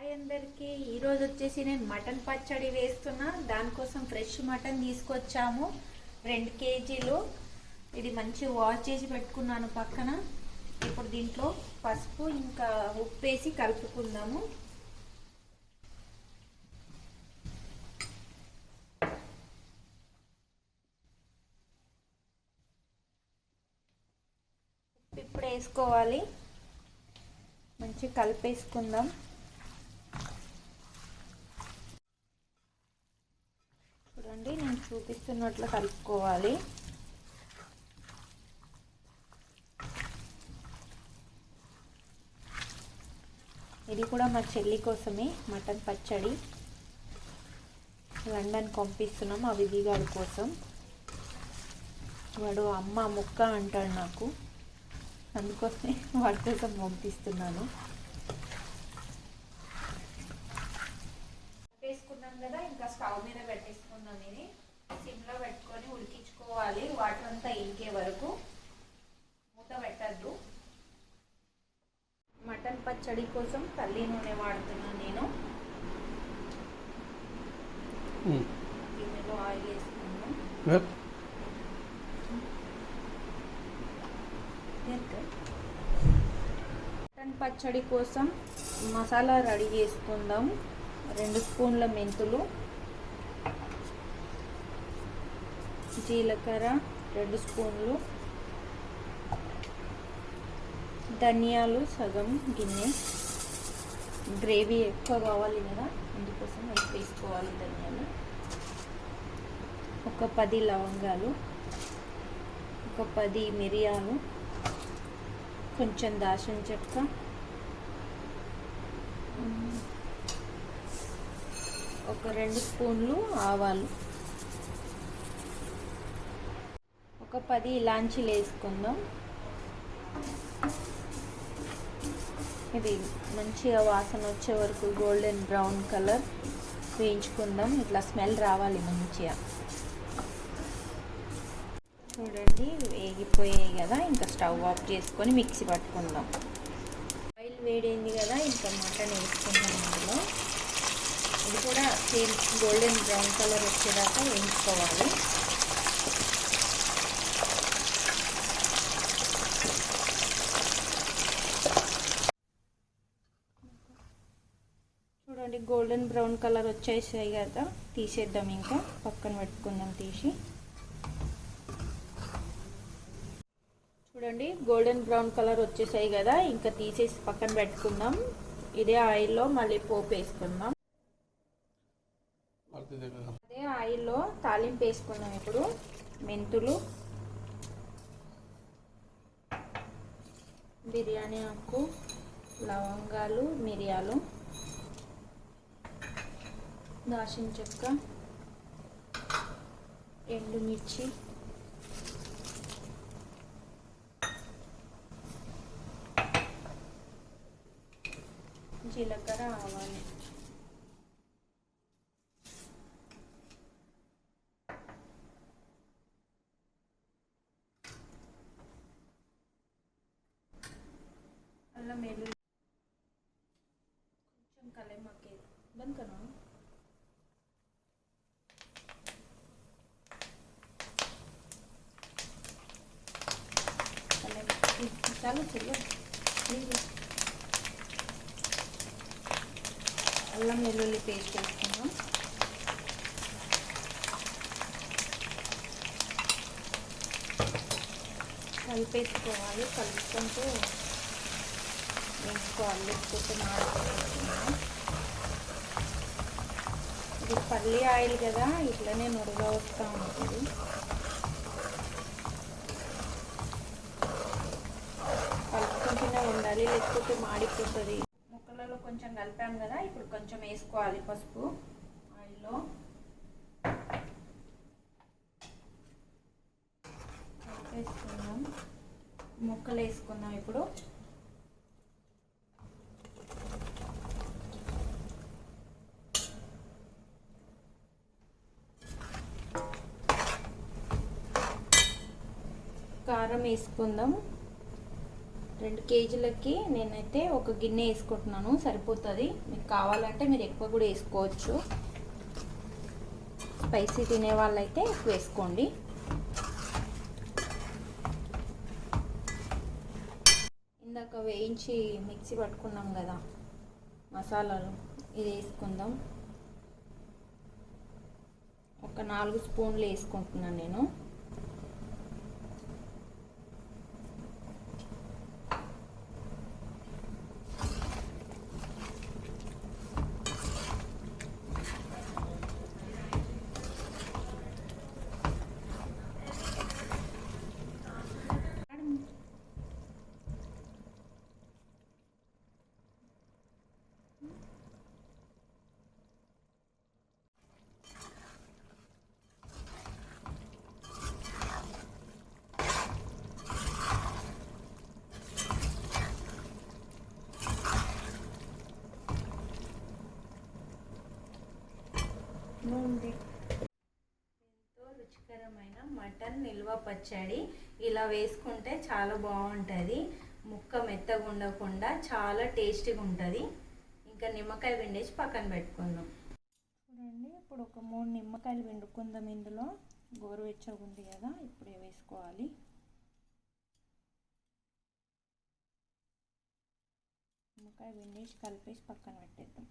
Hi అందరికి. ఈరోజు వచ్చేసి నేను మటన్ పచ్చడి వేస్తున్నా. దానికోసం ఫ్రెష్ మటన్ తీసుకొచ్చాము. రెండు కేజీలు. ఇది మంచి వాష్ చేసి పెట్టుకున్నాను పక్కన. ఇప్పుడు దీంట్లో పసుపు ఇంకా ఉప్పు వేసి కలుపుకుందాము. ఉప్పు ఇప్పుడు వేసుకోవాలి. మంచి కలిపేసుకుందాం చూడండి నేను చూపిస్తున్నట్లు కలుపుకోవాలి. ఇది కూడా మా చెల్లి కోసమే మటన్ పచ్చడి. లండన్ పంపిస్తున్నాం ఆ విధిగాడి కోసం. వాడు అమ్మ ముక్క అంటాడు నాకు. అందుకోసమే వాడి కోసం పంపిస్తున్నాను. వేసుకున్నాం కదా ఇంకా స్టవ్ మీద పెట్టేసుకున్నాం ఇది ఉడికించుకోవాలి వాటర్ అంతా ఇంకే వరకు మూత పెట్టద్దు. మటన్ పచ్చడి కోసం పల్లి నూనె వాడుతున్నాను నేను. గిన్నెలో ఆయిల్ వేసుకున్నాను. మటన్ పచ్చడి కోసం మసాలా రెడీ చేసుకుందాం. రెండు స్పూన్ల మెంతులు. జీలకర్ర రెండు స్పూన్లు ధనియాలు సగం గిన్నె. గ్రేవీ ఎక్కువ కావాలి కదా అందుకోసం అది వేసుకోవాలి ధనియాలు. ఒక పది లవంగాలు ఒక పది మిరియాలు కొంచెం దాచిన చెక్క. ఒక రెండు స్పూన్లు ఆవాలు. ఒక పది ఇలాంచీలు వేసుకుందాం. ఇది మంచిగా వాసన వచ్చే వరకు గోల్డెన్ బ్రౌన్ కలర్ వేయించుకుందాం. ఇట్లా స్మెల్ రావాలి మంచిగా. చూడండి వేగిపోయాయి కదా. ఇంకా స్టవ్ ఆఫ్ చేసుకొని మిక్సీ పట్టుకుందాం. ఆయిల్ వేడైంది కదా ఇంకా మటన్ వేసుకుందాం అందులో ఇది కూడా సేమ్ గోల్డెన్ బ్రౌన్ కలర్ వచ్చేదాకా వేయించుకోవాలి చూడండి గోల్డెన్ బ్రౌన్ కలర్ వచ్చేసాయి కదా తీసేద్దాం ఇంకా. పక్కన పెట్టుకుందాం తీసి. చూడండి గోల్డెన్ బ్రౌన్ కలర్ వచ్చేసాయి కదా ఇంకా తీసేసి పక్కన పెట్టుకుందాం. ఇదే ఆయిల్లో మళ్ళీ పోపు వేసుకుందాం. అదే ఆయిల్లో తాలింపు వేసుకుందాం ఇప్పుడు మెంతులు. బిర్యానీ ఆకు లవంగాలు మిరియాలు. దాచిన చెక్క ఎండుమిర్చి జీలకర్ర ఆవాలి. అల్లం వెల్లుల్లి. కొంచెం కలేమాకే బంద్ కన్నా చాలు చెల్లు అల్లం వెల్లుల్లి పేస్ట్ వేసుకుందాం. కలిపేసుకోవాలి. కలుపుకుంటూ వేసుకోవాలి. లేకపోతే మాడిపోతుంది ఇది పల్లి ఆయిల్ కదా ఇట్లనే నురుగా వస్తూ ఉంటుంది. ఉండాలి లేకపోతే మాడిపోతుంది. ముక్కలలో కొంచెం కలిపాం కదా ఇప్పుడు కొంచెం వేసుకోవాలి పసుపు ఆయిల్లో. వేసుకుందాం ముక్కలు వేసుకుందాం ఇప్పుడు. కారం వేసుకుందాం. రెండు కేజీలకి నేనైతే ఒక గిన్నె వేసుకుంటున్నాను సరిపోతుంది. మీకు కావాలంటే మీరు ఎక్కువ కూడా వేసుకోవచ్చు. స్పైసీ తినే వాళ్ళైతే ఎక్కువ వేసుకోండి. ఇందాక వేయించి మిక్సీ పట్టుకున్నాం కదా మసాలాలు ఇది వేసుకుందాం. ఒక నాలుగు స్పూన్లు వేసుకుంటున్నాను నేను. రుచికరమైన మటన్ నిల్వ పచ్చడి. ఇలా వేసుకుంటే చాలా బాగుంటుంది. ముక్క మెత్తగా ఉండకుండా చాలా టేస్టీగా ఉంటుంది. ఇంకా నిమ్మకాయ పిండేసి పక్కన పెట్టుకుందాం. చూడండి ఇప్పుడు ఒక మూడు నిమ్మకాయలు పిండుకుందాం ఇందులో. గోరువెచ్చగా ఉంది కదా ఇప్పుడే వేసుకోవాలి. నిమ్మకాయ పిండేసి కలిపేసి పక్కన పెట్టేద్దాం.